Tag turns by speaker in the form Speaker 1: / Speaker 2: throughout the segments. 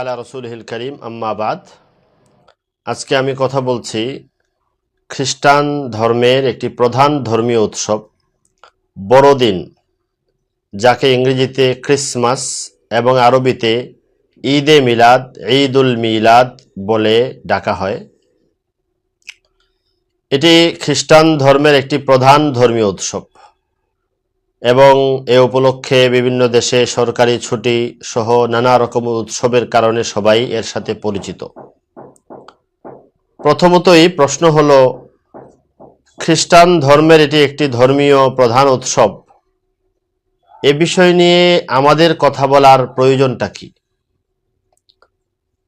Speaker 1: আলা রসুলহিল করিম। আম্মাবাদ আজকে আমি কথা বলছি খ্রিস্টান ধর্মের একটি প্রধান ধর্মীয় উৎসব, বড়দিন, যাকে ইংরেজিতে ক্রিসমাস এবং আরবিতে ঈদে মিলাদ, ঈদুল মিলাদ বলে ডাকা হয়। এটি খ্রিস্টান ধর্মের একটি প্রধান ধর্মীয় উৎসব। এবং এ উপলক্ষে বিভিন্ন দেশে সরকারি ছুটি সহ নানা রকম উৎসবের কারণে সবাই এর সাথে পরিচিত। প্রথমতই প্রশ্ন হল, খ্রিস্টান ধর্মের এটি একটি ধর্মীয় প্রধান উৎসব। এ বিষয় নিয়ে আমাদের কথা বলার প্রয়োজনটা কি?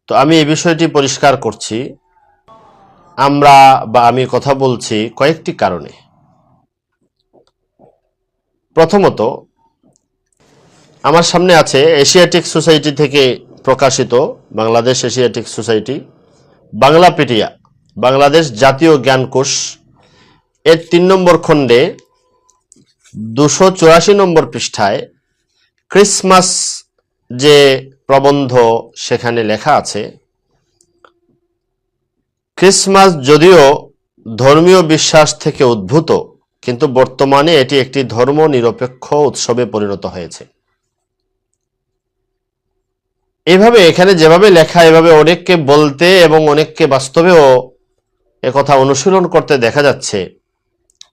Speaker 1: তো আমি এ বিষয়টি পরিষ্কার করছি। আমরা বা আমি কথা বলছি কয়েকটি কারণে। প্রথমত, আমার সামনে আছে এশিয়াটিক সোসাইটি থেকে প্রকাশিত বাংলাদেশ এশিয়াটিক সোসাইটি, বাংলাপিডিয়া, বাংলাদেশ জাতীয় জ্ঞানকোষ। এর তিন নম্বর খণ্ডে দুশো চুরাশি নম্বর পৃষ্ঠায় ক্রিসমাস যে প্রবন্ধ সেখানে লেখা আছে, ক্রিসমাস যদিও ধর্মীয় বিশ্বাস থেকে উদ্ভূত কিন্তু বর্তমানে এটি একটি ধর্ম নিরপেক্ষ উৎসবে পরিণত হয়েছে। এভাবে এখানে যেভাবে লেখা, এভাবে অনেককে বলতে এবং অনেককে বাস্তবেও একথা অনুশীলন করতে দেখা যাচ্ছে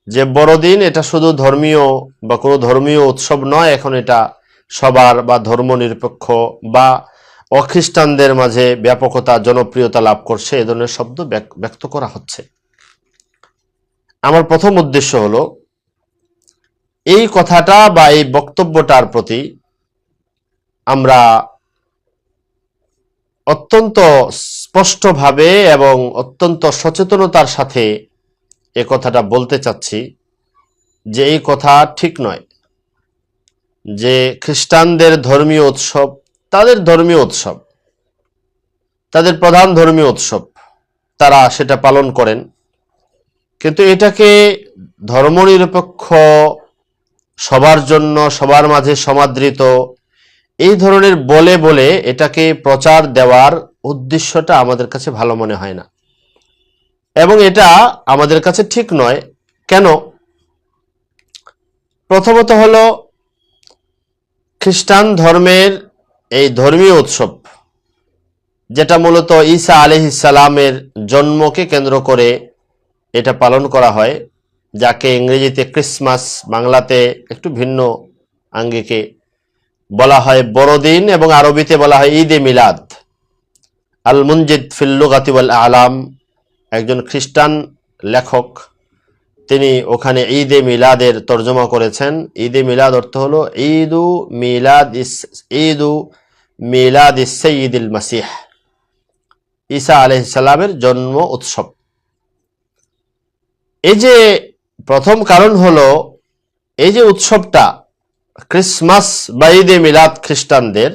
Speaker 1: যে বড়দিন এটা শুধু ধর্মীয় বা কোনো ধর্মীয় উৎসব নয়, এখন এটা সবার বা ধর্ম নিরপেক্ষ বা অখ্রিস্টানদের মাঝে ব্যাপকতা, জনপ্রিয়তা লাভ করছে। এ ধরনের শব্দ ব্যক- ব্যক্ত করা হচ্ছে। আমার প্রথম উদ্দেশ্য হলো, এই কথাটা বা এই বক্তব্যটার প্রতি আমরা অত্যন্ত স্পষ্টভাবে এবং অত্যন্ত সচেতনতার সাথে এ কথাটা বলতে চাচ্ছি, যে এই কথা ঠিক নয়। যে খ্রিস্টানদের ধর্মীয় উৎসব, তাদের ধর্মীয় উৎসব, তাদের প্রধান ধর্মীয় উৎসব, তারা সেটা পালন করেন। কিন্তু এটাকে ধর্মনিরপেক্ষ, সবার জন্য, সবার মাঝে সমাদৃত, এই ধরনের বলে বলে এটাকে প্রচার দেওয়ার উদ্দেশ্যটা আমাদের কাছে ভালো মনে হয় না। এবং এটা আমাদের কাছে ঠিক নয়। কেন? প্রথমত হল, খ্রিস্টান ধর্মের এই ধর্মীয় উৎসব, যেটা মূলত ঈসা আলহিসালামের জন্মকে কেন্দ্র করে এটা পালন করা হয়, যাকে ইংরেজিতে ক্রিসমাস, বাংলাতে একটু ভিন্ন আঙ্গিকে বলা হয় বড়দিন এবং আরবিতে বলা হয় ঈদে মিলাদ। আল মুনজিদ ফিল্লুগাতি ওয়াল আলাম, একজন খ্রিস্টান লেখক, তিনি ওখানে ঈদে মিলাদের তর্জমা করেছেন। ঈদে মিলাদ অর্থ হলো ঈদু মিলাদ ইস- ঈদু মিলাদ ইসঈদুল মাসিহ। ঈসা আলহিসাল্লামের জন্ম উৎসব। এই যে প্রথম কারণ হলো, এই যে উৎসবটা ক্রিসমাস বা ঈদে মিলাদ খ্রিস্টানদের,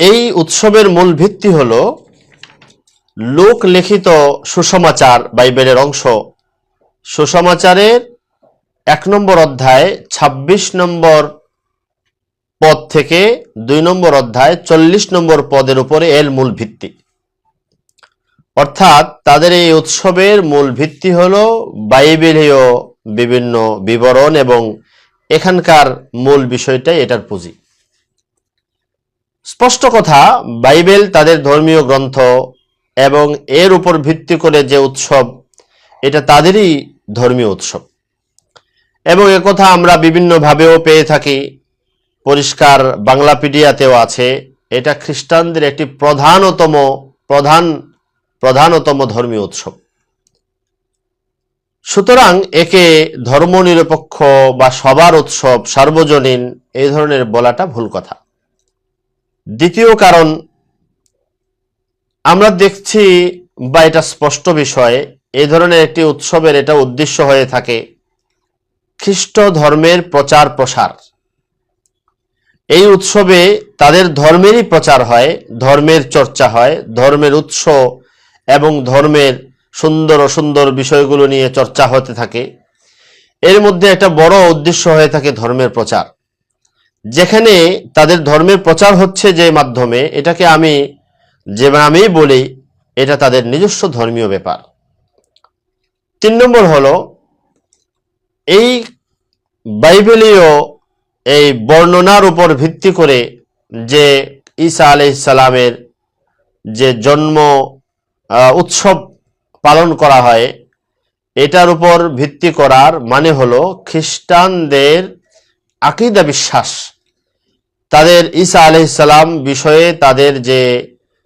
Speaker 1: এই উৎসবের মূল ভিত্তি হলো লোক লিখিত সুসমাচার, বাইবেলের অংশ। সুসমাচারের এক নম্বর অধ্যায় ২৬ নম্বর পদ থেকে দুই নম্বর অধ্যায়, চল্লিশ নম্বর পদের উপরে এর মূল ভিত্তি। অর্থাৎ তাদের এই উৎসবের মূল ভিত্তি হলো বাইবেলীয় বিভিন্ন বিবরণ এবং এখানকার মূল বিষয়টাই এটার পুঁজি। স্পষ্ট কথা, বাইবেল তাদের ধর্মীয় গ্রন্থ এবং এর উপর ভিত্তি করে যে উৎসব, এটা তাদেরই ধর্মীয় উৎসব। এবং একথা আমরা বিভিন্নভাবেও পেয়ে থাকি। পরিষ্কার বাংলাপিডিয়াতেও আছে, এটা খ্রিস্টানদের একটি প্রধানতম, প্রধান প্রধানতম ধর্মীয় উৎসব। সুতরাং একে ধর্মনিরপেক্ষ বা সবার উৎসব, সার্বজনীন, এই ধরনের বলাটা ভুল কথা। দ্বিতীয় কারণ, আমরা দেখছি বা এটা স্পষ্ট বিষয়, এই ধরনের একটি উৎসবের এটা উদ্দেশ্য হয়ে থাকে খ্রিস্ট ধর্মের প্রচার প্রসার। এই উৎসবে তাদের ধর্মেরই প্রচার হয়, ধর্মের চর্চা হয়, ধর্মের উৎস এবং ধর্মের সুন্দর সুন্দর বিষয়গুলো নিয়ে চর্চা হতে থাকে। এর মধ্যে একটা বড় উদ্দেশ্য হয়ে থাকে ধর্মের প্রচার। যেখানে তাদের ধর্মের প্রচার হচ্ছে যে মাধ্যমে, এটাকে আমি যে নামেই বলি, এটা তাদের নিজস্ব ধর্মীয় ব্যাপার। তিন নম্বর হলো, এই বাইবেলীয় এই বর্ণনার উপর ভিত্তি করে যে ঈসা আলাইসালামের যে জন্ম উৎসব পালন করা হয়। এটার উপর ভিত্তি করার মানে হলো খ্রিস্টানদের আকিদা বিশ্বাস। তাদের ঈসা আলাইসালাম বিষয়ে তাদের যে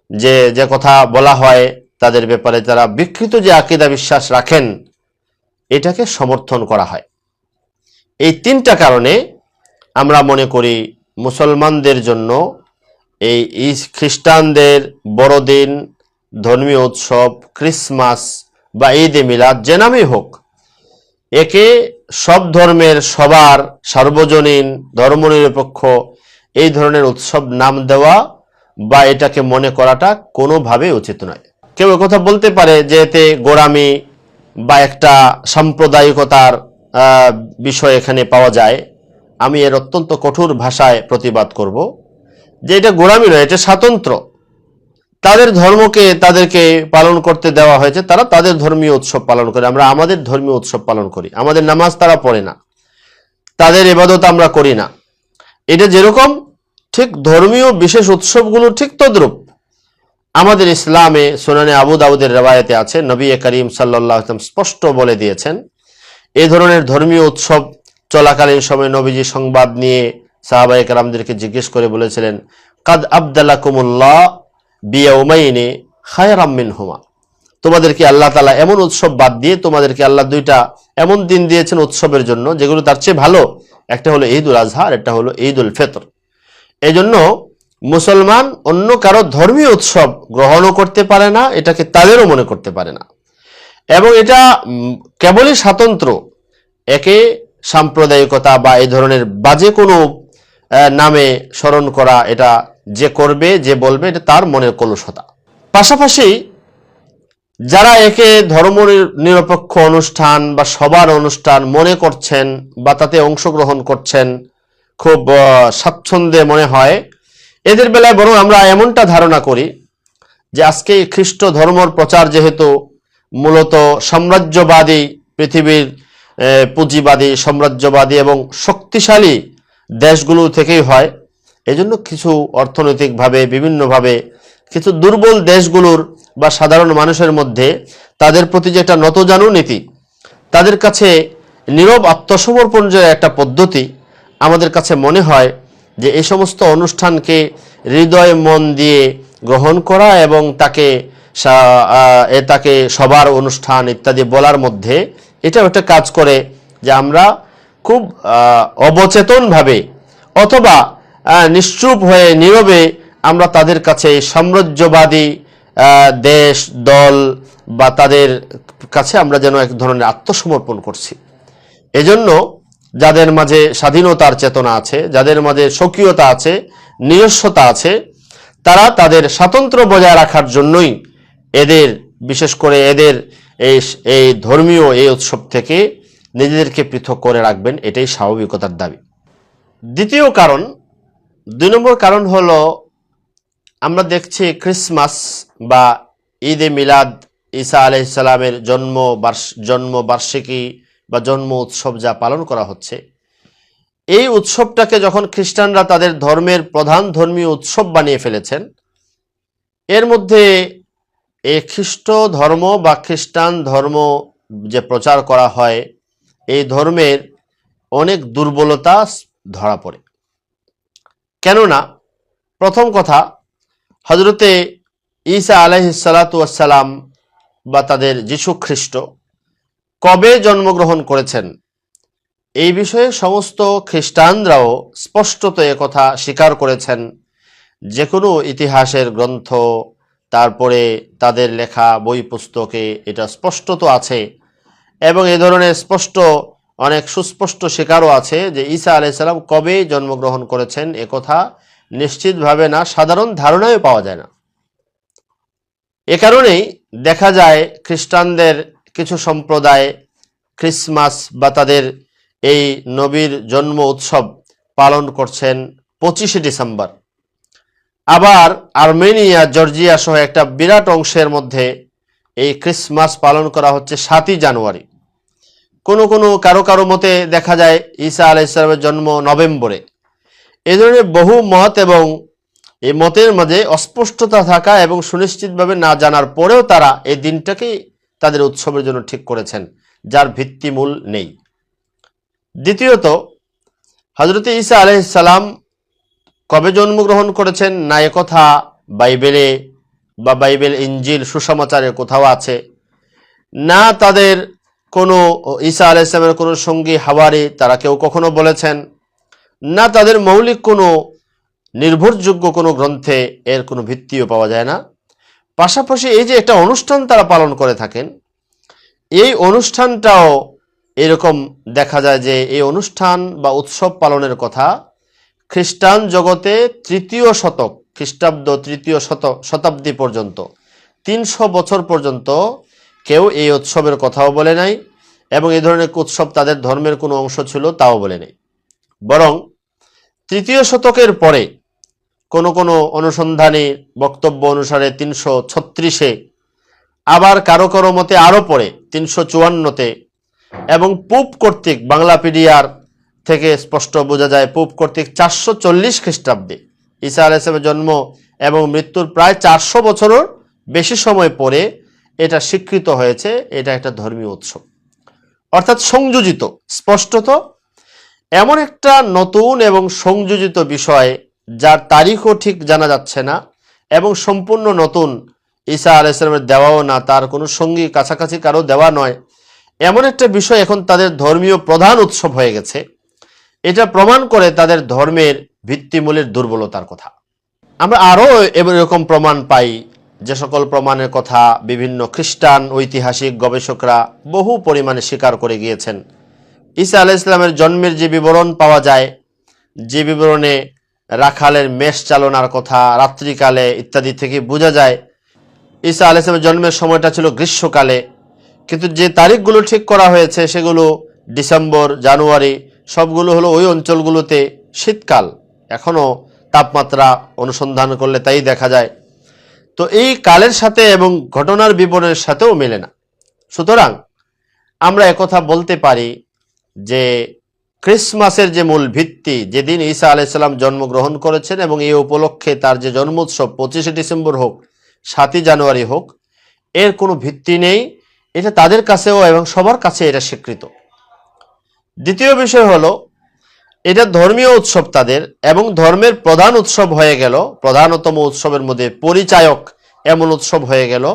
Speaker 1: যে যে কথা বলা হয়, তাদের ব্যাপারে তারা বিকৃত যে আকিদা বিশ্বাস রাখেন, এটাকে সমর্থন করা হয়। এই তিনটা কারণে আমরা মনে করি মুসলমানদের জন্য এই খ্রিস্টানদের বড়দিন ধর্মীয় উৎসব ক্রিসমাস বা ঈদে মিলাদ যে নামেই হোক, একে সব ধর্মের সবার সার্বজনীন, ধর্মনিরপেক্ষ এই ধরনের উৎসব নাম দেওয়া বা এটাকে মনে করাটা কোনোভাবে উচিত নয়। কেউ কথা বলতে পারে যে এতে গোড়ামি বা একটা সাম্প্রদায়িকতার বিষয় এখানে পাওয়া যায়। আমি এর অত্যন্ত কঠোর ভাষায় প্রতিবাদ করব যে এটা গোড়ামি নয়, এটা স্বাতন্ত্র। তাদের ধর্মকে তাদেরকে পালন করতে দেওয়া হয়েছে, তারা তাদের ধর্মীয় উৎসব পালন করে। আমরা আমাদের ধর্মীয় উৎসব পালন করি। আমাদের নামাজ তারা পড়ে না। তাদের এবাদত আমরা করি না। এটা যেরকম, ঠিক ধর্মীয় বিশেষ উৎসবগুলো ঠিক তদ্রূপ। আমাদের ইসলামে সোনানে আবু দাউদের রেওয়ায়তে আছে, নবী করিম সাল্লাহ স্পষ্ট বলে দিয়েছেন, এ ধরনের ধর্মীয় উৎসব চলাকালীন সময় নবীজি সংবাদ নিয়ে সাহাবাই কালামদেরকে জিজ্ঞেস করে বলেছিলেন, কাদ আবদালাকুমুল্লাহ বিয়াউমাইনে খায়রাম মিন হুমা তোমাদেরকে আল্লাহ তালা এমন উৎসব বাদ দিয়ে তোমাদেরকে আল্লাহ দুইটা এমন দিন দিয়েছেন উৎসবের জন্য, যেগুলো তার চেয়ে ভালো। একটা হলো ঈদ উল আজহা, আর একটা হলো ঈদ উল ফেতর। এই জন্য মুসলমান অন্য কারও ধর্মীয় উৎসব গ্রহণও করতে পারে না, এটাকে তাদেরও মনে করতে পারে না। এবং এটা কেবলই স্বাতন্ত্র একে সাম্প্রদায়িকতা বা এই ধরনের বাজে কোনো নামে স্মরণ করা এটা যে করবে, যে বলবে, এটা তার মনের কলুষতা। পাশাপাশি যারা একে ধর্ম নিরপেক্ষ অনুষ্ঠান বা সবার অনুষ্ঠান মনে করছেন বা তাতে অংশগ্রহণ করছেন, খুব স্বাচ্ছন্দ্যে মনে হয়, এদের বেলায় বরং আমরা এমনটা ধারণা করি যে আজকে খ্রিস্ট ধর্মর প্রচার যেহেতু মূলত সাম্রাজ্যবাদী পৃথিবীর পুঁজিবাদী, সাম্রাজ্যবাদী এবং শক্তিশালী দেশগুলো থেকেই হয়। এজন্য কিছু অর্থনৈতিকভাবে, বিভিন্নভাবে কিছু দুর্বল দেশগুলোর বা সাধারণ মানুষের মধ্যে তাদের প্রতি যে একটা নতজানু নীতি, তাদের কাছে নীরব আত্মসমর্পণ যে একটা পদ্ধতি, আমাদের কাছে মনে হয় যে এই সমস্ত অনুষ্ঠানকে হৃদয় মন দিয়ে গ্রহণ করা এবং তাকে তাকে সবার অনুষ্ঠান ইত্যাদি বলার মধ্যে এটাও একটা কাজ করে যে আমরা খুব অবচেতনভাবে অথবা নিশ্চুপ হয়ে নীরবে আমরা তাদের কাছে সাম্রাজ্যবাদী দেশ, দল বা তাদের কাছে আমরা যেন এক ধরনের আত্মসমর্পণ করছি। এজন্য যাদের মাঝে স্বাধীনতার চেতনা আছে, যাদের মাঝে স্বকীয়তা আছে, নিজস্বতা আছে, তারা তাদের স্বাতন্ত্র্য বজায় রাখার জন্যই এদের, বিশেষ করে এদের এই ধর্মীয় এই উৎসব থেকে নিজেদেরকে পৃথক করে রাখবেন, এটাই স্বাভাবিকতার দাবি। দ্বিতীয় কারণ, দুই নম্বর কারণ হল, আমরা দেখছি ক্রিসমাস বা ঈদে মিলাদ ঈসা আলাইসালামের জন্ম বার্ষ- জন্ম বার্ষিকী বা জন্ম উৎসব যা পালন করা হচ্ছে, এই উৎসবটাকে যখন খ্রিস্টানরা তাদের ধর্মের প্রধান ধর্মীয় উৎসব বানিয়ে ফেলেছেন, এর মধ্যে এই খ্রিস্ট ধর্ম বা খ্রিস্টান ধর্ম যে প্রচার করা হয় এই ধর্মের অনেক দুর্বলতা ধরা পড়ে। কেননা, প্রথম কথা হজরতে ঈসা আলাইসালাতাম বা তাদের যীশু খ্রিস্ট কবে জন্মগ্রহণ করেছেন, এই বিষয়ে সমস্ত খ্রিস্টানরাও স্পষ্টত কথা স্বীকার করেছেন। যে কোনো ইতিহাসের গ্রন্থ, তারপরে তাদের লেখা বই পুস্তকে এটা স্পষ্টত আছে এবং এ ধরনের স্পষ্ট, অনেক সুস্পষ্ট স্বীকারও আছে যে ঈসা আলাইসাল্লাম কবে জন্মগ্রহণ করেছেন একথা নিশ্চিতভাবে না, সাধারণ ধারণায় পাওয়া যায় না। এ কারণেই দেখা যায় খ্রিস্টানদের কিছু সম্প্রদায় ক্রিসমাস বা তাদের এই নবীর জন্ম উৎসব পালন করছেন পঁচিশে ডিসেম্বর। আবার আর্মেনিয়া, জর্জিয়া সহ একটা বিরাট অংশের মধ্যে এই ক্রিসমাস পালন করা হচ্ছে সাতই জানুয়ারি। কোনো কোনো কারও কারও মতে দেখা যায় ঈসা আলাহ ইসলামের জন্ম নভেম্বরে। এ ধরনের বহু মত এবং এই মতের মাঝে অস্পষ্টতা থাকা এবং সুনিশ্চিতভাবে না জানার পরেও তারা এই দিনটাকেই তাদের উৎসবের জন্য ঠিক করেছেন, যার ভিত্তিমূল নেই। দ্বিতীয়ত হজরত ঈসা আলহিসাল্লাম কবে জন্মগ্রহণ করেছেন না কথা বাইবেলে বা বাইবেল ইঞ্জিল সুসমাচারে কোথাও আছে, না তাদের কোনো ঈসা ইসলামের কোনো সঙ্গী হাওয়ারি তারা কেউ কখনো বলেছেন? না, তাদের মৌলিক কোনো নির্ভরযোগ্য কোনো গ্রন্থে এর কোনো ভিত্তিও পাওয়া যায় না। পাশাপাশি এই যে একটা অনুষ্ঠান তারা পালন করে থাকেন, এই অনুষ্ঠানটাও এরকম দেখা যায় যে এই অনুষ্ঠান বা উৎসব পালনের কথা খ্রিস্টান জগতে তৃতীয় শতক, খ্রিস্টাব্দ তৃতীয় শত, শতাব্দী পর্যন্ত, তিনশো বছর পর্যন্ত কেউ এই উৎসবের কথাও বলে নাই এবং এই ধরনের উৎসব তাদের ধর্মের কোনো অংশ ছিল তাও বলে নেই। বরং তৃতীয় শতকের পরে কোনো কোনো অনুসন্ধানী বক্তব্য অনুসারে তিনশো ছত্রিশে আবার কারও কারও মতে আরও পরে তিনশো চুয়ান্নতে এবং পুপ কর্তৃক বাংলাপিডিয়ার থেকে স্পষ্ট বোঝা যায় পুপ কর্তৃক চারশো চল্লিশ খ্রিস্টাব্দে ঈসা আলাইসলামের জন্ম এবং মৃত্যুর প্রায় চারশো বছরও বেশি সময় পরে এটা স্বীকৃত হয়েছে, এটা একটা ধর্মীয় উৎসব। অর্থাৎ সংযোজিত, স্পষ্টত, এমন একটা নতুন এবং সংযোজিত বিষয় যার তারিখও ঠিক জানা যাচ্ছে না এবং সম্পূর্ণ নতুন ঈসা আলাইসলামের দেওয়াও না, তার কোনো সঙ্গী কাছাকাছি কারও দেওয়া নয়। এমন একটা বিষয় এখন তাদের ধর্মীয় প্রধান উৎসব হয়ে গেছে। এটা প্রমাণ করে তাদের ধর্মের ভিত্তিমূলের দুর্বলতার কথা। আমরা আরও এরকম প্রমাণ পাই যে সকল প্রমাণের কথা বিভিন্ন খ্রিস্টান ঐতিহাসিক গবেষকরা বহু পরিমাণে স্বীকার করে গিয়েছেন। ঈসা আলাহ ইসলামের জন্মের যে বিবরণ পাওয়া যায়, যে বিবরণে রাখালের মেষ চালনার কথা, রাত্রিকালে ইত্যাদি থেকে বোঝা যায়, ঈসা আলাহ ইসলামের জন্মের সময়টা ছিল গ্রীষ্মকালে। কিন্তু যে তারিখগুলো ঠিক করা হয়েছে সেগুলো ডিসেম্বর, জানুয়ারি, সবগুলো হলো ওই অঞ্চলগুলোতে শীতকাল। এখনও তাপমাত্রা অনুসন্ধান করলে তাই দেখা যায়। তো এই কালের সাথে এবং ঘটনার বিবরণের সাথেও মেলে না। সুতরাং আমরা একথা বলতে পারি যে ক্রিসমাসের যে মূল ভিত্তি, যেদিন ঈসা আলাইসাল্লাম জন্মগ্রহণ করেছেন এবং এই উপলক্ষে তার যে জন্মোৎসব পঁচিশে ডিসেম্বর হোক, সাতই জানুয়ারি হোক, এর কোনো ভিত্তি নেই। এটা তাদের কাছেও এবং সবার কাছে এটা স্বীকৃত। দ্বিতীয় বিষয় হলো এটা ধর্মীয় উৎসব তাদের এবং ধর্মের প্রধান উৎসব হয়ে গেল, প্রধানতম উৎসবের মধ্যে পরিচায়ক এমন উৎসব হয়ে গেল।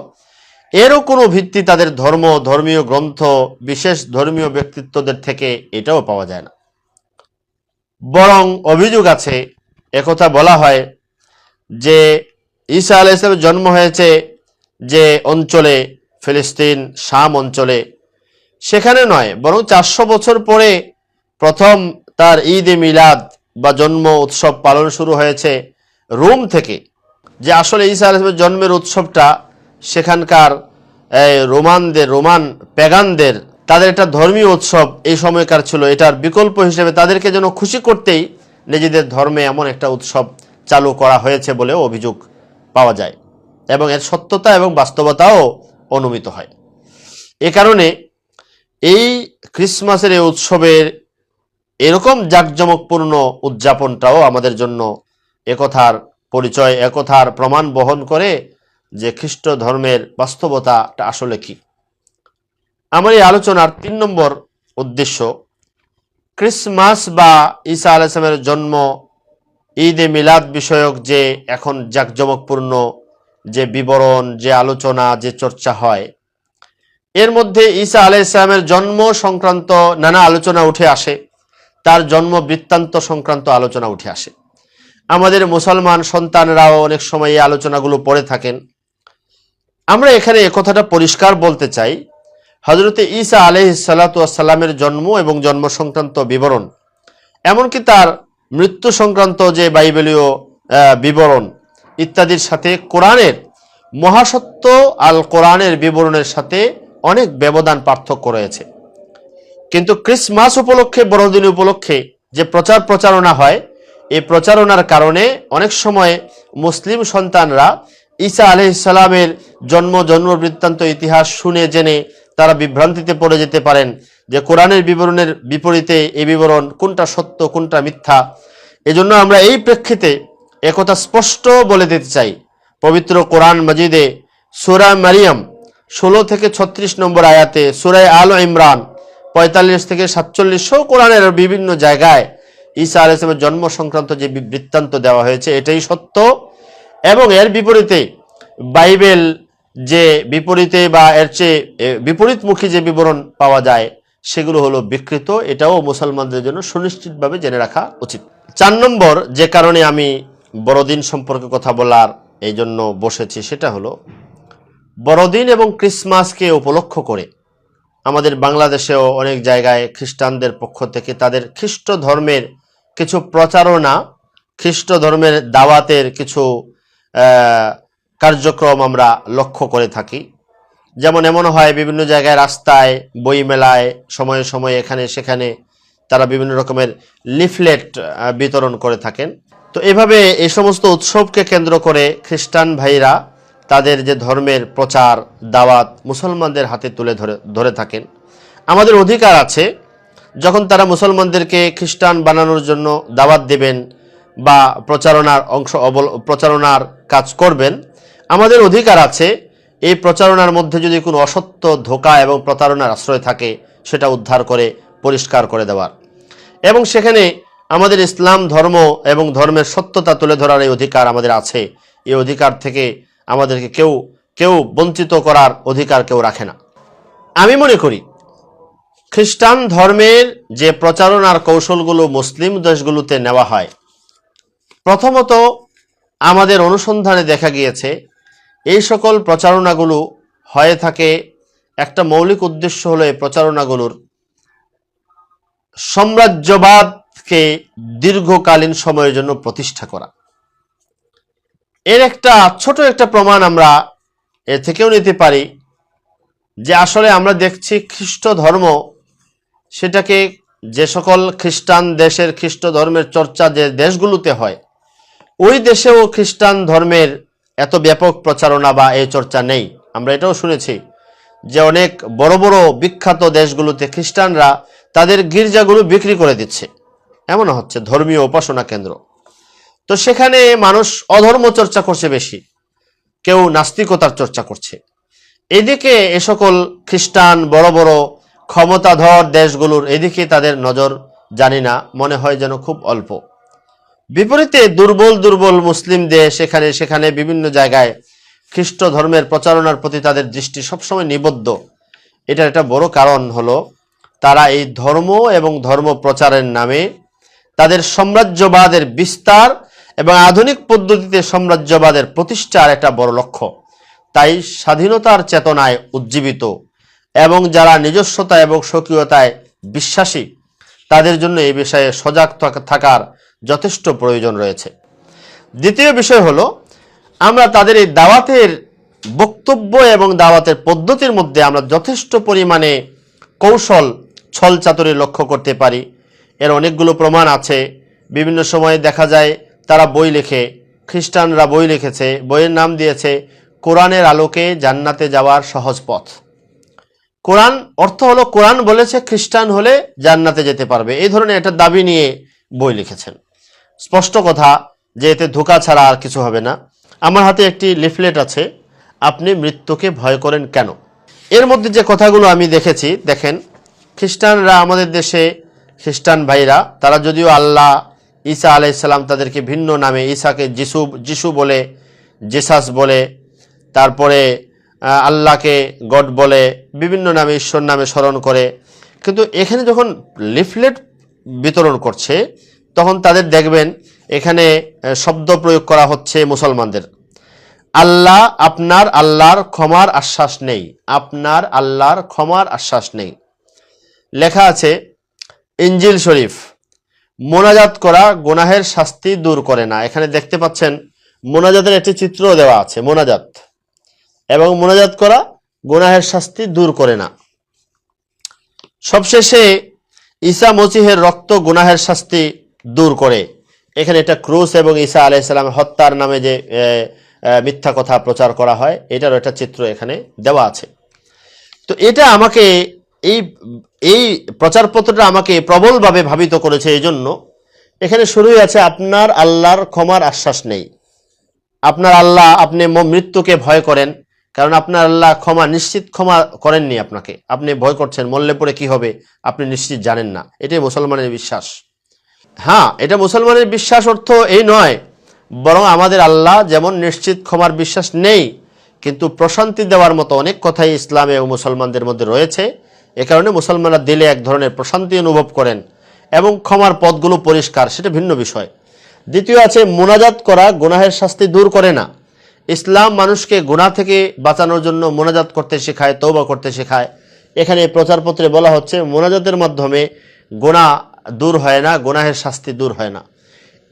Speaker 1: এরও কোনো ভিত্তি তাদের ধর্ম, ধর্মীয় গ্রন্থ, বিশেষ ধর্মীয় ব্যক্তিত্বদের থেকে এটাও পাওয়া যায় না। বরং অভিযোগ আছে, একথা বলা হয় যে ঈসা আলাহ ইসলামের জন্ম হয়েছে যে অঞ্চলে, ফিলিস্তিন, শাম অঞ্চলে। সেখানে নয়, বরং চারশো বছর পরে প্রথম তার ঈদ এ মিলাদ বা জন্ম উৎসব পালন শুরু হয়েছে রোম থেকে। যে আসলে ঈসা আলাইসলামের জন্মের উৎসবটা সেখানকার রোমানদের, রোমান প্যাগানদের, তাদের একটা ধর্মীয় উৎসব এই সময়কার ছিল। এটার বিকল্প হিসেবে তাদেরকে যেন খুশি করতেই নিজেদের ধর্মে এমন একটা উৎসব চালু করা হয়েছে বলে অভিযোগ পাওয়া যায় এবং এর সত্যতা এবং বাস্তবতাও অনুমিত হয়। এ কারণে এই ক্রিসমাসের এই উৎসবের এরকম জাঁকজমকপূর্ণ উদযাপনটাও আমাদের জন্য একথার পরিচয়, একথার প্রমাণ বহন করে যে খ্রিস্ট ধর্মের বাস্তবতাটা আসলে কি। আমার এই আলোচনার তিন নম্বর উদ্দেশ্য, ক্রিসমাস বা ঈসা আলাইসলামের জন্ম, ঈদে মিলাদ বিষয়ক যে এখন জাঁকজমকপূর্ণ যে বিবরণ, যে আলোচনা, যে চর্চা হয়, এর মধ্যে ঈসা আলাহ ইসলামের জন্ম সংক্রান্ত নানা আলোচনা উঠে আসে। তার জন্ম বৃত্তান্ত সংক্রান্ত আলোচনা উঠে আসে। আমাদের মুসলমান সন্তানরাও অনেক সময় এই আলোচনাগুলো পড়ে থাকেন। আমরা এখানে কথাটা পরিষ্কার বলতে চাই। হজরতে ঈসা আলহ সালাতামের জন্ম এবং জন্ম সংক্রান্ত বিবরণ, এমনকি তার মৃত্যু সংক্রান্ত যে বাইবেলীয় বিবরণ ইত্যাদির সাথে কোরআনের মহাসত্য আল কোরআনের বিবরণের সাথে অনেক ব্যবধান পার্থক্য রয়েছে। কিন্তু ক্রিসমাস উপলক্ষে, বড়দিন উপলক্ষে যে প্রচার প্রচারণা হয়, এই প্রচারণার কারণে অনেক সময় মুসলিম সন্তানরা ঈসা আলহিসাল্লামের জন্ম জন্ম বৃত্তান্ত ইতিহাস শুনে, জেনে তারা বিভ্রান্তিতে পড়ে যেতে পারেন যে কোরআনের বিবরণের বিপরীতে এই বিবরণ কোনটা সত্য, কোনটা মিথ্যা। এজন্য আমরা এই প্রেক্ষিতে একথা স্পষ্ট বলে দিতে চাই। পবিত্র কোরআন মজিদে সুরা মারিয়াম, ষোলো থেকে ছত্রিশ নম্বর আয়াতে সুরায় আল ইমরান পঁয়তাল্লিশ থেকে সাতচল্লিশশো কোরআনের বিভিন্ন জায়গায় ঈসা আল ইসলামের জন্ম সংক্রান্ত যে বৃত্তান্ত দেওয়া হয়েছে, এটাই সত্য। এবং এর বিপরীতে বাইবেল যে বিপরীতে বা এর চেয়ে বিপরীতমুখী যে বিবরণ পাওয়া যায়, সেগুলো হলো বিকৃত। এটাও মুসলমানদের জন্য সুনিশ্চিতভাবে জেনে রাখা উচিত। চার নম্বর, যে কারণে আমি বড়দিন সম্পর্কে কথা বলার এই জন্য বসেছি, সেটা হলো বড়দিন এবং ক্রিসমাসকে উপলক্ষ করে। আমাদের বাংলাদেশেও অনেক জায়গায় খ্রিস্টানদের পক্ষ থেকে তাদের খ্রিস্ট ধর্মের কিছু প্রচারণা, খ্রিস্ট ধর্মের দাওয়াতের কিছু কার্যক্রম আমরা লক্ষ্য করে থাকি। যেমন এমন হয় বিভিন্ন জায়গায় রাস্তায় বই মেলায় সময়ে সময়ে এখানে সেখানে তারা বিভিন্ন রকমের লিফলেট বিতরণ করে থাকেন। তো এভাবে এই সমস্ত উৎসবকে কেন্দ্র করে খ্রিস্টান ভাইরা তাদের যে ধর্মের প্রচার, দাওয়াত মুসলমানদের হাতে তুলে ধরে ধরে থাকেন। আমাদের অধিকার আছে, যখন তারা মুসলমানদেরকে খ্রিস্টান বানানোর জন্য দাওয়াত দেবেন বা প্রচারণার অংশ অবল, প্রচারণার কাজ করবেন, আমাদের অধিকার আছে, এই প্রচারণার মধ্যে যদি কোনো অসত্য, ধোকা এবং প্রতারণার আশ্রয় থাকে, সেটা উদ্ধার করে, পরিষ্কার করে দেওয়ার। এবং সেখানে আমাদের ইসলাম ধর্ম এবং ধর্মের সত্যতা তুলে ধরার এই অধিকার আমাদের আছে। এই অধিকার থেকে আমাদেরকে কেউ কেউ বঞ্চিত করার অধিকার কেউ রাখে না। আমি মনে করি, খ্রিস্টান ধর্মের যে প্রচারণার কৌশলগুলো মুসলিম দেশগুলোতে নেওয়া হয়, প্রথমত আমাদের অনুসন্ধানে দেখা গিয়েছে, এই সকল প্রচারণাগুলো হয়ে থাকে, একটা মৌলিক উদ্দেশ্য হলো এই প্রচারণাগুলোর সাম্রাজ্যবাদকে দীর্ঘকালীন সময়ের জন্য প্রতিষ্ঠা করা। এর একটা ছোট একটা প্রমাণ আমরা এ থেকেও নিতে পারি যে আসলে আমরা দেখছি খ্রিস্ট ধর্ম সেটাকে যে সকল খ্রিস্টান দেশের খ্রিস্ট ধর্মের চর্চা যে দেশগুলোতে হয়, ওই দেশেও খ্রিস্টান ধর্মের এত ব্যাপক প্রচারণা বা এই চর্চা নেই। আমরা এটাও শুনেছি যে অনেক বড় বড় বিখ্যাত দেশগুলোতে খ্রিস্টানরা তাদের গির্জাগুলো বিক্রি করে দিচ্ছে। এমন হচ্ছে ধর্মীয় উপাসনা কেন্দ্র। তো সেখানে মানুষ অধর্ম চর্চা করছে বেশি। কেউ নাস্তিকতার চর্চা করছে। এদিকে এ সকল খ্রিস্টান, বড় বড় ক্ষমতাধর দেশগুলোর এদিকে তাদের নজর জানি না, মনে হয় যেন খুব অল্প। বিপরীতে দুর্বল দুর্বল মুসলিম দেশ এখানে, সেখানে বিভিন্ন জায়গায় খ্রিস্ট ধর্মের প্রচারণার প্রতি তাদের দৃষ্টি সবসময় নিবদ্ধ। এটার একটা বড় কারণ হলো, তারা এই ধর্ম এবং ধর্ম প্রচারের নামে তাদের সাম্রাজ্যবাদের বিস্তার এবং আধুনিক পদ্ধতিতে সাম্রাজ্যবাদের প্রতিষ্ঠার একটা বড় লক্ষ্য। তাই স্বাধীনতার চেতনায় উজ্জীবিত এবং যারা নিজস্বতা এবং স্বকীয়তায় বিশ্বাসী, তাদের জন্য এই বিষয়ে সজাগ থাক- থাকার যথেষ্ট প্রয়োজন রয়েছে। দ্বিতীয় বিষয় হলো, আমরা তাদের এই দাওয়াতের বক্তব্য এবং দাওয়াতের পদ্ধতির মধ্যে আমরা যথেষ্ট পরিমাণে কৌশল ছল চাতুরি লক্ষ্য করতে পারি। এর অনেকগুলো প্রমাণ আছে। বিভিন্ন সময়ে দেখা যায় তারা বই লেখে। খ্রিস্টানরা বই লিখেছে, বইয়ের নাম দিয়েছে, কোরআনের আলোকে জান্নাতে যাওয়ার সহজ পথ। কোরআন, অর্থ হলো কোরআন বলেছে খ্রিস্টান হলে জান্নাতে যেতে পারবে। এই ধরনের একটা দাবি নিয়ে বই লিখেছেন। স্পষ্ট কথা যে এতে ধোকা ছাড়া আর কিছু হবে না। আমার হাতে একটি লিফলেট আছে। আপনি মৃত্যুকে ভয় করেন কেন? এর মধ্যে যে কথাগুলো আমি দেখেছি, দেখেন, খ্রিস্টানরা আমাদের দেশে খ্রিস্টান ভাইরা, তারা যদিও আল্লাহ ঈসা আলাইসাল্লাম তাদেরকে ভিন্ন নামে ঈসাকে যিশু যিশু বলে, জেসাস বলে, তারপরে আল্লাহকে গড বলে, বিভিন্ন নামে, ঈশ্বর নামে স্মরণ করে। কিন্তু এখানে যখন লিফলেট বিতরণ করছে, তখন তাদের দেখবেন এখানে শব্দ প্রয়োগ করা হচ্ছে মুসলমানদের। আল্লাহ আপনার আল্লাহর ক্ষমার আশ্বাস নেই। আপনার আল্লাহর ক্ষমার আশ্বাস নেই। লেখা আছে ইঞ্জিল শরীফ। মোনাজাত করা গোনাহের শাস্তি দূর করে না। এখানে দেখতে পাচ্ছেন মোনাজাতের একটি চিত্র দেওয়া আছে, মোনাজাত। এবং মোনাজাত করা গোনাহের শাস্তি দূর করে না। সবশেষে ঈসা মসিহের রক্ত গুনাহের শাস্তি দূর করে। এখানে এটা ক্রুস এবং ঈসা আলাইসাল্লাম হত্যার নামে যে মিথ্যা কথা প্রচার করা হয়, এটারও একটা চিত্র এখানে দেওয়া আছে। তো এটা আমাকে এই এই প্রচারপত্রটা আমাকে প্রবলভাবে ভাবিত করেছে এই জন্য এখানে শুরুই আছে, আপনার আল্লাহর ক্ষমার আশ্বাস নেই। আপনার আল্লাহ আপনি মৃত্যুকে ভয় করেন, কারণ আপনার আল্লাহ ক্ষমা, নিশ্চিত ক্ষমা করেননি আপনাকে। আপনি ভয় করছেন, মরলে পরে কি হবে? আপনি নিশ্চিত জানেন না। এটাই মুসলমানের বিশ্বাস। হ্যাঁ এটা মুসলমানের বিশ্বাস অর্থ এই নয়, বরং আমাদের আল্লাহ যেমন নিশ্চিত ক্ষমার বিশ্বাস নেই, কিন্তু প্রশান্তি দেওয়ার মতো অনেক কথাই ইসলামে ও মুসলমানদের মধ্যে রয়েছে। এ কারণে মুসলমানরা দিলে এক ধরনের প্রশান্তি অনুভব করেন এবং ক্ষমার পথগুলো পরিষ্কার, সেটা ভিন্ন বিষয়। দ্বিতীয় আছে, মোনাজাত করা গুনাহের শাস্তি দূর করে না। ইসলাম মানুষকে গুনাহ থেকে বাঁচানোর জন্য মোনাজাত করতে শেখায় তৌবা করতে শেখায়। এখানে প্রচারপত্রে বলা হচ্ছে, মোনাজাতের মাধ্যমে গোনা দূর হয় না, গুনাহের শাস্তি দূর হয় না।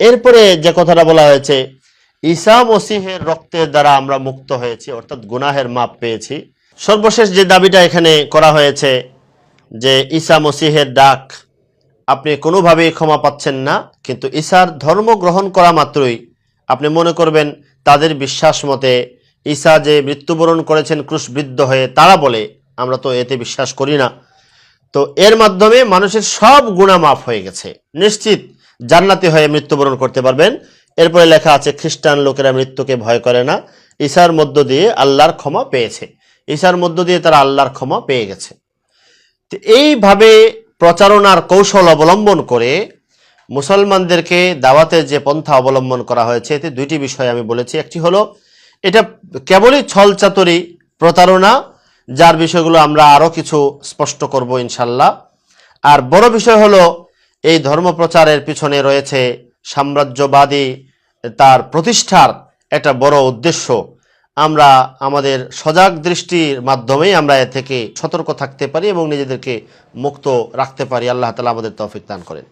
Speaker 1: এরপরে যে কথাটা বলা হয়েছে, ঈসা মসিহের রক্তের দ্বারা আমরা মুক্ত হয়েছি, অর্থাৎ গুনাহের মাপ পেয়েছি। সর্বশেষ যে দাবিটা এখানে করা হয়েছে যে ঈসা মসিহের ডাক আপনি কোনোভাবেই ক্ষমা পাচ্ছেন না, কিন্তু ঈসার ধর্ম গ্রহণ করা মাত্রই আপনি মনে করবেন তাদের বিশ্বাস মতে ঈসা যে মৃত্যুবরণ করেছেন ক্রুশবৃদ্ধ হয়ে তারা বলে, আমরা তো এতে বিশ্বাস করি না। তো এর মাধ্যমে মানুষের সব গুণা মাফ হয়ে গেছে। নিশ্চিত জান্নাতি হয়ে মৃত্যুবরণ করতে পারবেন। এরপরে লেখা আছে, খ্রিস্টান লোকেরা মৃত্যুকে ভয় করে না। ঈশার মধ্য দিয়ে আল্লাহর ক্ষমা পেয়েছে। ঈশার মধ্য দিয়ে তারা আল্লাহর ক্ষমা পেয়ে গেছে। এইভাবে প্রচারণার কৌশল অবলম্বন করে মুসলমানদেরকে দাওয়াতের যে পন্থা অবলম্বন করা হয়েছে, এতে দুইটি বিষয় আমি বলেছি। একটি হলো, এটা কেবলই ছলচাতুরি প্রতারণা, যার বিষয়গুলো আমরা আরও কিছু স্পষ্ট করব ইনশাল্লাহ। আর বড় বিষয় হলো, এই ধর্ম প্রচারের পিছনে রয়েছে সাম্রাজ্যবাদী তার প্রতিষ্ঠার একটা বড় উদ্দেশ্য। আমরা আমাদের সজাগ দৃষ্টির মাধ্যমেই আমরা এ থেকে সতর্ক থাকতে পারি এবং নিজেদেরকে মুক্ত রাখতে পারি। আল্লাহ তালা আমাদের তৌফিক দান করেন।